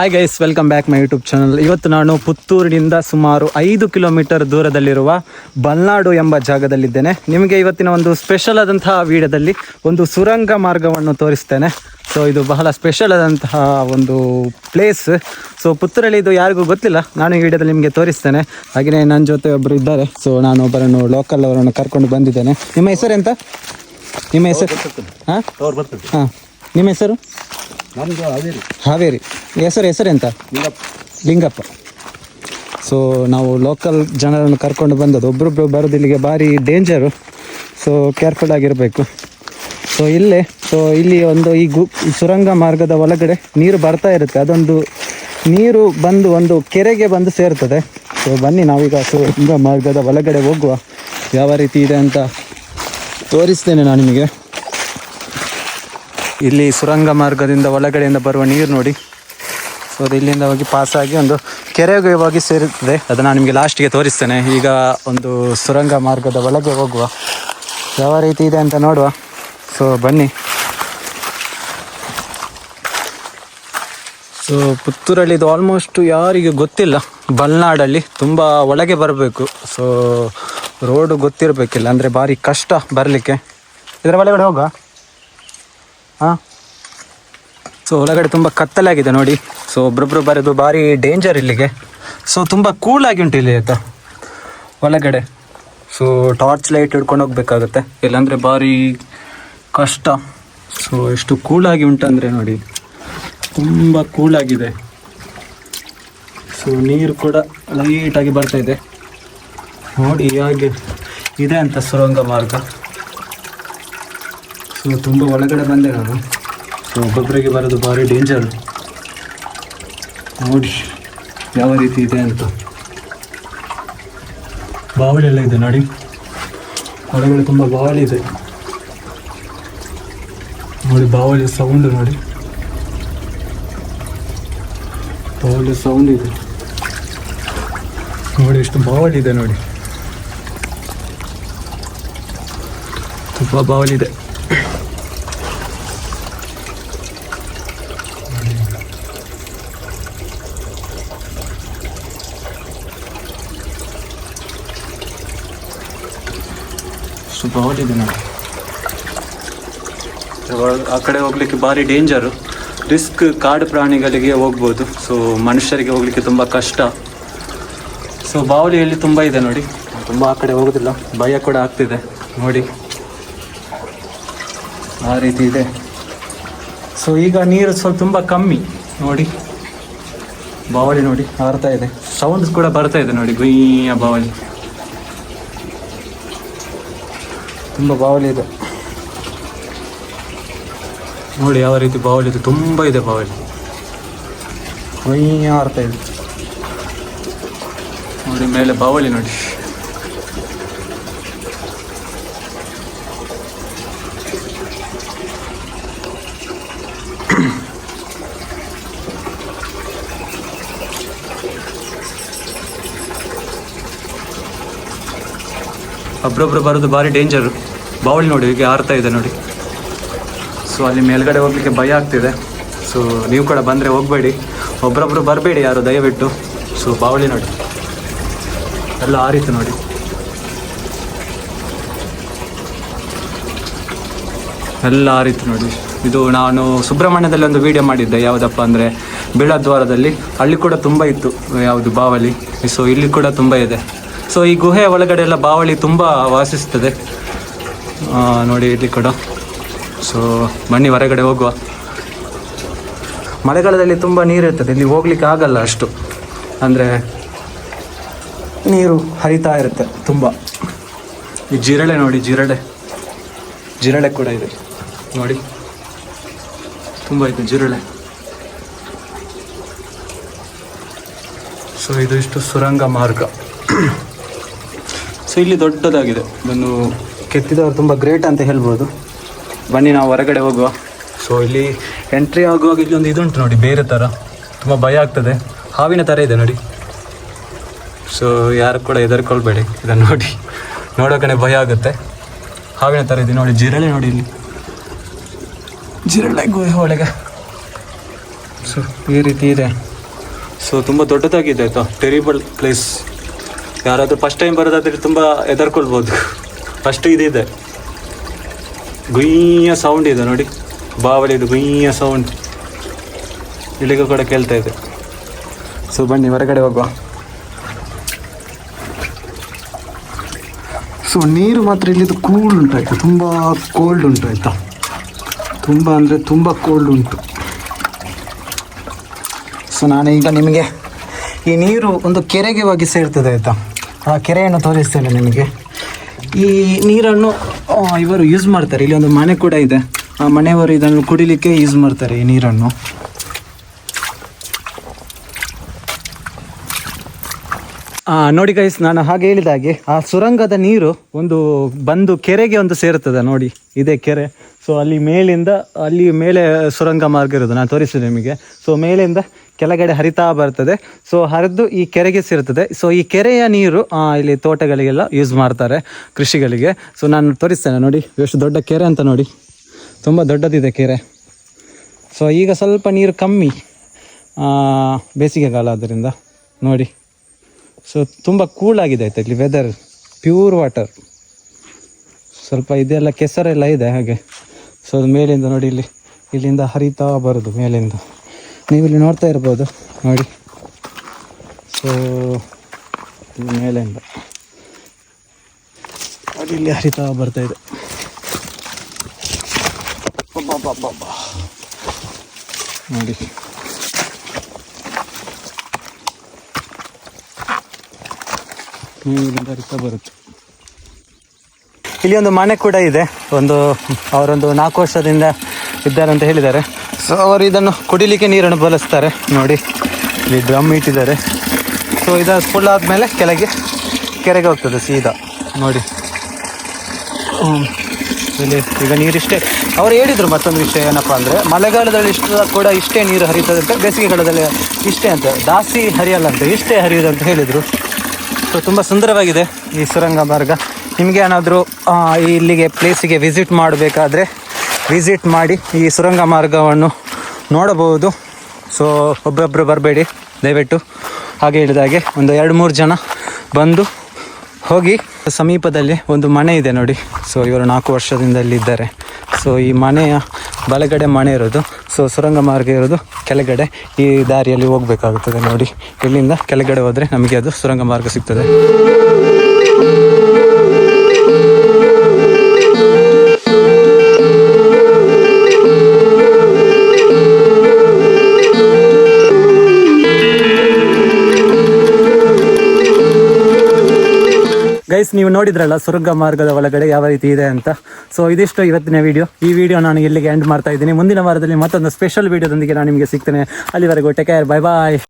Hi guys welcome back my YouTube channel ಇವತ್ತು ನಾನು ಪುತ್ತೂರಿನಿಂದ ಸುಮಾರು ಐದು ಕಿಲೋಮೀಟರ್ ದೂರದಲ್ಲಿರುವ ಬಲ್ನಾಡು ಎಂಬ ಜಾಗದಲ್ಲಿದ್ದೇನೆ. ನಿಮಗೆ ಇವತ್ತಿನ ಒಂದು ಸ್ಪೆಷಲ್ ಆದಂತಹ ವಿಡಿಯೋದಲ್ಲಿ ಒಂದು ಸುರಂಗ ಮಾರ್ಗವನ್ನು ತೋರಿಸ್ತೇನೆ. ಸೊ ಇದು ಬಹಳ ಸ್ಪೆಷಲ್ ಆದಂತಹ ಒಂದು ಪ್ಲೇಸ್ ಸೊ ಪುತ್ತೂರಲ್ಲಿ ಇದು ಯಾರಿಗೂ ಗೊತ್ತಿಲ್ಲ. ನಾನು ಈ ವಿಡಿಯೋದಲ್ಲಿ ನಿಮಗೆ ತೋರಿಸ್ತೇನೆ. ಹಾಗೆಯೇ ನನ್ನ ಜೊತೆ ಒಬ್ಬರು ಇದ್ದಾರೆ. ಸೊ ನಾನು ಒಬ್ಬರನ್ನು ಲೋಕಲ್ ಅವರನ್ನು ಕರ್ಕೊಂಡು ಬಂದಿದ್ದೇನೆ. ನಿಮ್ಮ ಹೆಸರು ಎಂತ ನಿಮ್ಮ ಹೆಸರು? ಹಾಂ? ಹಾಂ. ನಿಮ್ಮ ಹೆಸರು? ನಮ್ದು ಅದೇ ರೀ ಹಾವೇರಿ. ಹೆಸರು ಹೆಸರು ಲಿಂಗಪ್ಪ. ಲಿಂಗಪ್ಪ. ಸೊ ನಾವು ಲೋಕಲ್ ಜನರನ್ನು ಕರ್ಕೊಂಡು ಬಂದದ್ದು. ಒಬ್ರೊಬ್ರು ಬರೋದು ಇಲ್ಲಿಗೆ ಭಾರಿ ಡೇಂಜರು ಸೊ ಕೇರ್ಫುಲ್ ಆಗಿರಬೇಕು. ಸೊ ಇಲ್ಲೇ ಸೊ ಇಲ್ಲಿ ಒಂದು ಈ ಗು ಸುರಂಗ ಮಾರ್ಗದ ಒಳಗಡೆ ನೀರು ಬರ್ತಾ ಇರುತ್ತೆ. ಅದೊಂದು ನೀರು ಬಂದು ಒಂದು ಕೆರೆಗೆ ಬಂದು ಸೇರ್ತದೆ. ಸೊ ಬನ್ನಿ ನಾವೀಗ ಸುರಂಗ ಮಾರ್ಗದ ಒಳಗಡೆ ಹೋಗುವ. ಯಾವ ರೀತಿ ಇದೆ ಅಂತ ತೋರಿಸ್ತೇನೆ ನಾನು ನಿಮಗೆ. ಇಲ್ಲಿ ಸುರಂಗ ಮಾರ್ಗದಿಂದ ಒಳಗಡೆಯಿಂದ ಬರುವ ನೀರು ನೋಡಿ. ಸೊ ಅದು ಇಲ್ಲಿಂದ ಹೋಗಿ ಪಾಸ್ ಆಗಿ ಒಂದು ಕೆರೆಗೆ ಹೋಗಿ ಸೇರುತ್ತದೆ. ಅದನ್ನು ನಾನು ನಿಮಗೆ ಲಾಸ್ಟಿಗೆ ತೋರಿಸ್ತೇನೆ. ಈಗ ಒಂದು ಸುರಂಗ ಮಾರ್ಗದ ಒಳಗೆ ಹೋಗುವ. ಯಾವ ರೀತಿ ಇದೆ ಅಂತ ನೋಡುವ. ಸೊ ಬನ್ನಿ. ಸೊ ಪುತ್ತೂರಲ್ಲಿ ಇದು ಆಲ್ಮೋಸ್ಟ್ ಯಾರಿಗೂ ಗೊತ್ತಿಲ್ಲ. ಬಲ್ನಾಡಲ್ಲಿ ತುಂಬ ಒಳಗೆ ಬರಬೇಕು. ಸೊ ರೋಡು ಗೊತ್ತಿರಬೇಕಿಲ್ಲ. ಅಂದರೆ ಭಾರಿ ಕಷ್ಟ ಬರಲಿಕ್ಕೆ. ಇದರ ಒಳಗಡೆ ಹೋಗ ಹಾಂ? ಸೊ ಒಳಗಡೆ ತುಂಬ ಕತ್ತಲಾಗಿದೆ ನೋಡಿ. ಸೊ ಒಬ್ರೊಬ್ರು ಬರೋದು ಭಾರಿ ಡೇಂಜರ್ ಇಲ್ಲಿಗೆ. ಸೊ ತುಂಬ ಕೂಲ್ ಆಗಿ ಉಂಟು ಇಲ್ಲಿ ಆಯ್ತಾ? ಒಳಗಡೆ. ಸೊ ಟಾರ್ಚ್ ಲೈಟ್ ಹಿಡ್ಕೊಂಡು ಹೋಗ್ಬೇಕಾಗುತ್ತೆ. ಇಲ್ಲಾಂದರೆ ಭಾರಿ ಕಷ್ಟ. ಸೊ ಎಷ್ಟು ಕೂಲಾಗಿ ಉಂಟಂದರೆ ನೋಡಿ. ತುಂಬ ಕೂಲಾಗಿದೆ ಸೊ ನೀರು ಕೂಡ ಲೈಟಾಗಿ ಬರ್ತಾ ಇದೆ. ನೋಡಿ, ಹಾಗೆ ಇದೆ ಅಂತ ಸುರಂಗ ಮಾರ್ಗ. ಸೊ ತುಂಬ ಒಳಗಡೆ ಬಂದೆ ನಾನು. ಸೊ ಒಬ್ಬೊಬ್ಬರಿಗೆ ಬರೋದು ಭಾರಿ ಡೇಂಜರ್ ನೋಡಿ ಯಾವ ರೀತಿ ಇದೆ ಅಂತ. ಬಾವಳಿ ಎಲ್ಲ ಇದೆ ನೋಡಿ. ಒಳಗಡೆ ತುಂಬ ಬಾವಳಿ ಇದೆ. ನೋಡಿ ಬಾವಳಿ ಸೌಂಡ್ ನೋಡಿ. ಬಾವಳಿ ಸೌಂಡ್ ಇದೆ. ನೋಡಿ ಎಷ್ಟು ಬಾವಳಿ ಇದೆ ನೋಡಿ. ತುಂಬ ಬಾವಲಿ ಇದೆ. ನೋಡಿ ಒಳ- ಆ ಕಡೆ ಹೋಗ್ಲಿಕ್ಕೆ ಭಾರಿ ಡೇಂಜರು ರಿಸ್ಕ್ ಕಾಡು ಪ್ರಾಣಿಗಳಿಗೆ ಹೋಗ್ಬೋದು. ಸೊ ಮನುಷ್ಯರಿಗೆ ಹೋಗ್ಲಿಕ್ಕೆ ತುಂಬ ಕಷ್ಟ. ಸೊ ಬಾವಲಿಯಲ್ಲಿ ತುಂಬ ಇದೆ ನೋಡಿ. ತುಂಬ ಆ ಕಡೆ ಹೋಗೋದಿಲ್ಲ. ಭಯ ಕೂಡ ಆಗ್ತಿದೆ ನೋಡಿ. ಆ ರೀತಿ ಇದೆ. ಸೊ ಈಗ ನೀರು ಸ್ವಲ್ಪ ತುಂಬ ಕಮ್ಮಿ ನೋಡಿ. ಬಾವಲಿ ನೋಡಿ ಹಾರ್ತಾ ಇದೆ. ಸೌಂಡ್ಸ್ ಕೂಡ ಬರ್ತಾ ಇದೆ ನೋಡಿ, ಗುಯ್ಯ ಬಾವಲಿ. ತುಂಬ ಬಾವಲಿ ಇದೆ. ನೋಡಿ ಯಾವ ರೀತಿ ಬಾವಲಿ ಇದೆ. ತುಂಬ ಇದೆ ಬಾವಲಿ. ಹಾರ್ತಾ ಇದೆ. ನೋಡಿ ಮೇಲೆ ಬಾವಲಿ ನೋಡಿ. ಒಬ್ರೊಬ್ರು ಬರೋದು ಭಾರಿ ಡೇಂಜರು ಬಾವಳಿ ನೋಡಿ ಹೀಗೆ ಹಾರ್ತಾ ಇದೆ ನೋಡಿ. ಸೊ ಅಲ್ಲಿ ಮೇಲ್ಗಡೆ ಹೋಗ್ಲಿಕ್ಕೆ ಭಯ ಆಗ್ತಿದೆ. ಸೊ ನೀವು ಕೂಡ ಬಂದರೆ ಹೋಗಬೇಡಿ. ಒಬ್ರೊಬ್ರು ಬರಬೇಡಿ ಯಾರು, ದಯವಿಟ್ಟು. ಸೊ ಬಾವಳಿ ನೋಡಿ. ಎಲ್ಲ ಆರಿತು ನೋಡಿ. ಎಲ್ಲ ಆರಿತು ನೋಡಿ. ಇದು ನಾನು ಸುಬ್ರಹ್ಮಣ್ಯದಲ್ಲಿ ಒಂದು ವಿಡಿಯೋ ಮಾಡಿದ್ದೆ. ಯಾವುದಪ್ಪ ಅಂದರೆ, ಬೀಳದ್ವಾರದಲ್ಲಿ. ಅಲ್ಲಿ ಕೂಡ ತುಂಬ ಇತ್ತು, ಯಾವುದು ಬಾವಲಿ ಸೊ ಇಲ್ಲಿ ಕೂಡ ತುಂಬ ಇದೆ. ಸೊ ಈ ಗುಹೆಯ ಒಳಗಡೆ ಎಲ್ಲ ಬಾವಳಿ ತುಂಬ ವಾಸಿಸ್ತದೆ. ನೋಡಿ ಇಲ್ಲಿ ಕೂಡ. ಸೊ ಬನ್ನಿ, ಹೊರಗಡೆ ಹೋಗುವ. ಮಳೆಗಾಲದಲ್ಲಿ ತುಂಬ ನೀರು ಇರ್ತದೆ. ಇಲ್ಲಿ ಹೋಗ್ಲಿಕ್ಕೆ ಆಗಲ್ಲ ಅಷ್ಟು. ಅಂದರೆ ನೀರು ಹರಿತಾ ಇರುತ್ತೆ ತುಂಬ. ಈ ಜಿರಳೆ ನೋಡಿ, ಜಿರಳೆ. ಜಿರಳೆ ಕೂಡ ಇದೆ. ನೋಡಿ. ತುಂಬ ಇದೆ ಜಿರಳೆ. ಸೊ ಇದು ಇಷ್ಟು ಸುರಂಗ ಮಾರ್ಗ. ಸೊ ಇಲ್ಲಿ ದೊಡ್ಡದಾಗಿದೆ. ಇದನ್ನು ಕೆತ್ತಿದವರು ತುಂಬ ಗ್ರೇಟ್ ಅಂತ ಹೇಳ್ಬೋದು. ಬನ್ನಿ, ನಾವು ಹೊರಗಡೆ ಹೋಗುವ. ಸೊ ಇಲ್ಲಿ ಎಂಟ್ರಿ ಆಗುವಾಗ ಇಲ್ಲಿ ಒಂದು ಇದುಂಟು ನೋಡಿ, ಬೇರೆ ಥರ ತುಂಬ ಭಯ ಆಗ್ತದೆ. ಹಾವಿನ ಥರ ಇದೆ ನೋಡಿ. ಸೊ ಯಾರು ಕೂಡ ಹೆದರ್ಕೊಳ್ಬೇಡಿ. ಇದನ್ನು ನೋಡಿ. ನೋಡೋಕನೆ ಭಯ ಆಗುತ್ತೆ. ಹಾವಿನ ಥರ ಇದೆ ನೋಡಿ, ಜಿರಳೆ ನೋಡಿ ಇಲ್ಲಿ. ಜಿರಳೆ ಗುಹೆ ಒಳಗೆ. ಸೊ ಈ ರೀತಿ ಇದೆ. ಸೊ ತುಂಬ ದೊಡ್ಡದಾಗಿದೆ, ಆಯಿತಾ? ಟೆರಿಬಲ್ ಪ್ಲೇಸ್ ಯಾರಾದರೂ ಫಸ್ಟ್ ಟೈಮ್ ಬರೋದಾದ್ರೆ ತುಂಬ ಎದರ್ಕೊಳ್ಬೋದು ಫಸ್ಟ್ ಇದಿದೆ. ಗುಯ್ಯ ಸೌಂಡ್ ಇದೆ ನೋಡಿ. ಬಾವಲಿದು ಗುಯ್ಯ ಸೌಂಡ್ ಇಲ್ಲಿಗೂ ಕೂಡ ಕೇಳ್ತಾ ಇದೆ. ಸೊ ಬನ್ನಿ, ಹೊರಗಡೆ ಹೋಗುವ. ಸೊ ನೀರು ಮಾತ್ರ ಇಲ್ಲಿದು ಕೂಲ್ ಉಂಟಾಯ್ತು ತುಂಬ ಕೋಲ್ಡ್ ಉಂಟು ಆಯಿತಾ? ತುಂಬ ಅಂದರೆ ತುಂಬ ಕೋಲ್ಡ್ ಉಂಟು. ಸೊ ನಾನೀಗ ನಿಮಗೆ ಈ ನೀರು ಒಂದು ಕೆರೆಗೆ ಹೋಗಿ ಸೇರ್ತದೆ ಆಯಿತಾ? ಆ, ಕೆರೆಯನ್ನು ತೋರಿಸ್ತೇನೆ ನಿಮಗೆ. ಈ ನೀರನ್ನು ಇವರು ಯೂಸ್ ಮಾಡ್ತಾರೆ. ಇಲ್ಲಿ ಒಂದು ಮನೆ ಕೂಡ ಇದೆ. ಆ ಮನೆಯವರು ಇದನ್ನು ಕುಡಿಲಿಕ್ಕೆ ಯೂಸ್ ಮಾಡ್ತಾರೆ ಈ ನೀರನ್ನು. ನೋಡಿ ಗೈಸ್ ನಾನು ಹಾಗೆ ಹೇಳಿದ ಹಾಗೆ, ಆ ಸುರಂಗದ ನೀರು ಒಂದು ಬಂದು ಕೆರೆಗೆ ಒಂದು ಸೇರುತ್ತದೆ. ನೋಡಿ, ಇದೇ ಕೆರೆ. ಸೊ ಅಲ್ಲಿ ಮೇಲಿಂದ, ಅಲ್ಲಿ ಮೇಲೆ ಸುರಂಗ ಮಾರ್ಗ ಇರೋದು. ನಾನು ತೋರಿಸಿದೆ ನಿಮಗೆ. ಸೊ ಮೇಲಿಂದ ಕೆಳಗಡೆ ಹರಿತಾ ಬರ್ತದೆ. ಸೊ ಹರಿದು ಈ ಕೆರೆಗೆ ಸೇರ್ತದೆ. ಸೊ ಈ ಕೆರೆಯ ನೀರು ಇಲ್ಲಿ ತೋಟಗಳಿಗೆಲ್ಲ ಯೂಸ್ ಮಾಡ್ತಾರೆ ಕೃಷಿಗಳಿಗೆ. ಸೊ ನಾನು ತೋರಿಸ್ತೇನೆ ನೋಡಿ. ಎಷ್ಟು ದೊಡ್ಡ ಕೆರೆ ಅಂತ ನೋಡಿ. ತುಂಬ ದೊಡ್ಡದಿದೆ ಕೆರೆ. ಸೊ ಈಗ ಸ್ವಲ್ಪ ನೀರು ಕಮ್ಮಿ ಆ, ಬೇಸಿಗೆಗಾಲ ಆದ್ದರಿಂದ ನೋಡಿ. ಸೊ ತುಂಬ ಕೂಲಾಗಿದೆ ಆಯ್ತಾ ಇಲ್ಲಿ ವೆದರ್ ಪ್ಯೂರ್ ವಾಟರ್ ಸ್ವಲ್ಪ ಇದೆಲ್ಲ ಕೆಸರೆಲ್ಲ ಇದೆ ಹಾಗೆ. ಸೊ ಮೇಲಿಂದ ನೋಡಿ ಇಲ್ಲಿ ಇಲ್ಲಿಂದ ಹರಿತಾ ಬರೋದು ಮೇಲಿಂದ. ನೀವು ಇಲ್ಲಿ ನೋಡ್ತಾ ಇರ್ಬೋದು, ನೋಡಿ. ಸೊ ಮೇಲೆಯಿಂದ ಅದು ಇಲ್ಲಿ ಹರಿತಾ ಬರ್ತಾ ಇದೆ. ಅಬ್ಬಬ್ಬಬ್ಬಬ್ಬ. ನೋಡಿ. ನೀರಿನಿಂದ ಹರಿತಾ ಬರುತ್ತೆ. ಇಲ್ಲಿ ಒಂದು ಮನೆ ಕೂಡ ಇದೆ. ಒಂದು, ಅವರೊಂದು ನಾಲ್ಕು ವರ್ಷದಿಂದ ಇದ್ದಾರೆ ಅಂತ ಹೇಳಿದ್ದಾರೆ. ಸೊ ಅವರು ಇದನ್ನು ಕುಡಿಲಿಕ್ಕೆ ನೀರನ್ನು ಬಳಸ್ತಾರೆ. ನೋಡಿ, ಇಲ್ಲಿ ಡ್ರಮ್ ಇಟ್ಟಿದ್ದಾರೆ. ಸೊ ಇದು ಫುಲ್ ಆದಮೇಲೆ ಕೆಳಗೆ ಕೆರೆಗೆ ಹೋಗ್ತದೆ ಸೀದಾ. ನೋಡಿ. ಇಲ್ಲಿ ಈಗ ನೀರಿಷ್ಟೇ ಅವ್ರು ಹೇಳಿದರು ಮತ್ತೊಂದು ವಿಷಯ ಏನಪ್ಪ ಅಂದರೆ, ಮಳೆಗಾಲದಲ್ಲಿ ಇಷ್ಟು ಕೂಡ ಇಷ್ಟೇ ನೀರು ಹರಿತದೆ ಅಂತ, ಬೇಸಿಗೆಗಾಲದಲ್ಲಿ ಇಷ್ಟೇ ಅಂತ. ದಾಸಿ ಹರಿಯಲ್ಲ ಅಂತ, ಇಷ್ಟೇ ಅಂತ ಹೇಳಿದರು. ಸೊ ತುಂಬ ಸುಂದರವಾಗಿದೆ ಈ ಸುರಂಗ ಮಾರ್ಗ. ನಿಮಗೆ ಏನಾದರೂ ಇಲ್ಲಿಗೆ ಪ್ಲೇಸಿಗೆ ವಿಸಿಟ್ ಮಾಡಬೇಕಾದ್ರೆ ವಿಸಿಟ್ ಮಾಡಿ ಈ ಸುರಂಗ ಮಾರ್ಗವನ್ನು ನೋಡಬಹುದು. ಸೊ ಒಬ್ಬೊಬ್ಬರು ಬರಬೇಡಿ. ದಯವಿಟ್ಟು ಹಾಗೆ ಹೇಳಿದಾಗೆ ಒಂದು ಎರಡು ಮೂರು ಜನ ಬಂದು ಹೋಗಿ ಸಮೀಪದಲ್ಲಿ ಒಂದು ಮನೆ ಇದೆ ನೋಡಿ. ಸೊ ಇವರು ನಾಲ್ಕು ವರ್ಷದಿಂದ ಇಲ್ಲಿದ್ದಾರೆ ಸೊ ಈ ಮನೆಯ ಬಲಗಡೆ ಮನೆ ಇರೋದು. ಸೊ ಸುರಂಗ ಮಾರ್ಗ ಇರೋದು ಕೆಳಗಡೆ. ಈ ದಾರಿಯಲ್ಲಿ ಹೋಗಬೇಕಾಗುತ್ತದೆ ನೋಡಿ. ಇಲ್ಲಿಂದ ಕೆಳಗಡೆ ಹೋದರೆ ನಮಗೆ ಅದು ಸುರಂಗ ಮಾರ್ಗ ಸಿಗ್ತದೆ. ಗೈಸ್ ನೀವು ನೋಡಿದ್ರಲ್ಲ ಸುರಂಗ ಮಾರ್ಗದ ಒಳಗಡೆ ಯಾವ ರೀತಿ ಇದೆ ಅಂತ. ಸೊ ಇದಿಷ್ಟು ಇವತ್ತಿನ ವಿಡಿಯೋ ಈ ವಿಡಿಯೋ ನಾನು ಇಲ್ಲಿಗೆ ಎಂಡ್ ಮಾಡ್ತಾ ಇದ್ದೀನಿ. ಮುಂದಿನ ವಾರದಲ್ಲಿ ಮತ್ತೊಂದು ಸ್ಪೆಷಲ್ ವಿಡಿಯೋದೊಂದಿಗೆ ನಾನು ನಿಮಗೆ ಸಿಗ್ತೇನೆ. ಅಲ್ಲಿವರೆಗೂ ಟೇಕ್ ಕೇರ್ ಬೈ ಬಾಯ್